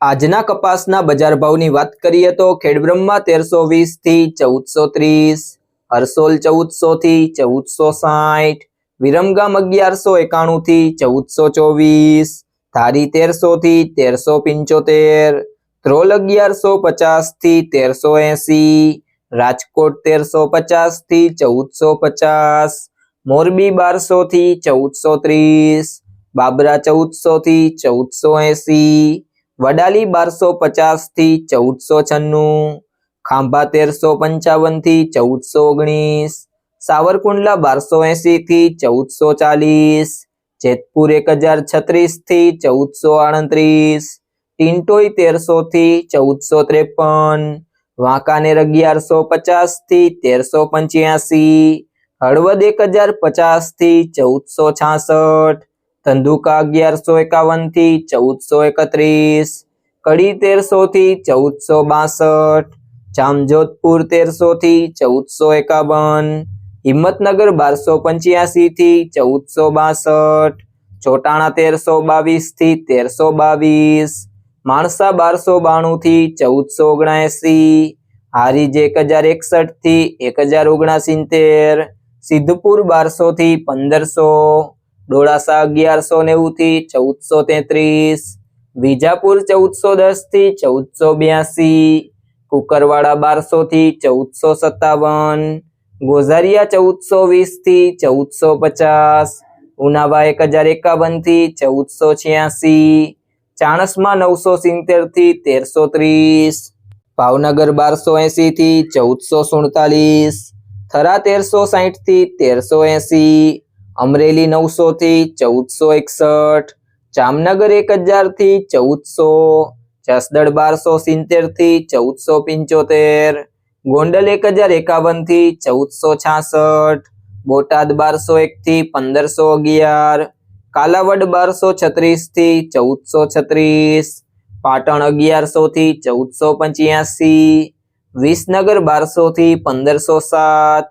આજના કપાસના બજાર ભાવની વાત કરીએ તો ખેડબ્રહ્મા તેરસો વીસથી ચૌદસો ત્રીસ, હરસોલ ચૌદસો થી ચૌદસો સાઠ, વિરમગામ અગિયારસો એકાણું થી ચૌદસો ચોવીસ, ધારી તેરસો થી તેરસો પંચોતેર, ધ્રોલ અગિયારસો પચાસથી તેરસો એસી, રાજકોટ તેરસો પચાસથી ચૌદસો પચાસ, મોરબી બારસો થી ચૌદસો ત્રીસ, બાબરા ચૌદસો થી ચૌદસો એસી વડાલી બારસો પચાસથી ચૌદસો છન્નું, ખાંભા તેરસો પંચાવનથી ચૌદસો ઓગણીસ, સાવરકુંડલા બારસો એસી થી ચૌદસો ચાલીસ, જેતપુર એક હજાર છત્રીસથી ચૌદસો આડત્રીસ ટિન્ટોઈ તેરસો થી ચૌદસો ત્રેપન, વાંકાનેર અગિયારસો પચાસથી તેરસો પંચ્યાસી, હળવદ એક હજાર પચાસથી ચૌદસો છાસઠ ધંધુકા અગિયારસો એકાવનથી ચૌદસો એકત્રીસ કડી તેરસો થી ચૌદસો બાસઠ, જામજોધપુર તેરસો થી ચૌદસો એકાવન, હિંમતનગર બારસો પંચ્યાસી થી ચૌદસો બાસઠ, ચોટાણા તેરસો બાવીસથી તેરસો બાવીસ, માણસા બારસો બાણું થી ચૌદસો ઓગણએસી હારીજ એક હજાર એકસઠથી એક હજાર ઓગણસિત્તેર, સિદ્ધપુર બારસો થી પંદરસો ડોળાસા અગિયારસો નેવું થી ચૌદસો તેત્રીસ, વિજાપુર ચૌદસો દસથી ચૌદસો બ્યાસી, કુકરવાડા બારસો થી ચૌદસો સત્તાવન, ગોઝારિયા ચૌદસો વીસથી ચૌદસો પચાસ, ઉનાવા એક હજાર એકાવનથી ચૌદસો છ્યાસી, ચાણસમાં નવસો સિત્તેરથી તેરસો ત્રીસ, ભાવનગર બારસો એસી થી ચૌદસો સુડતાલીસ, થરા તેરસો સાઠથી તેરસો એસી અમરેલી નવસો થી ચૌદસો એકસઠ, જામનગર એક હજારથી ચૌદસો, જસદણ બારસો સિત્તેરથી ચૌદસો પંચોતેર, ગોંડલ એક હજાર એકાવનથી ચૌદસો છાસઠ, બોટાદ બારસો એક થી પંદરસો અગિયાર, કાલાવડ બારસો છત્રીસથી ચૌદસો છત્રીસ, પાટણ અગિયારસો થી ચૌદસો પંચ્યાસી, વિસનગર બારસો થી પંદરસો સાત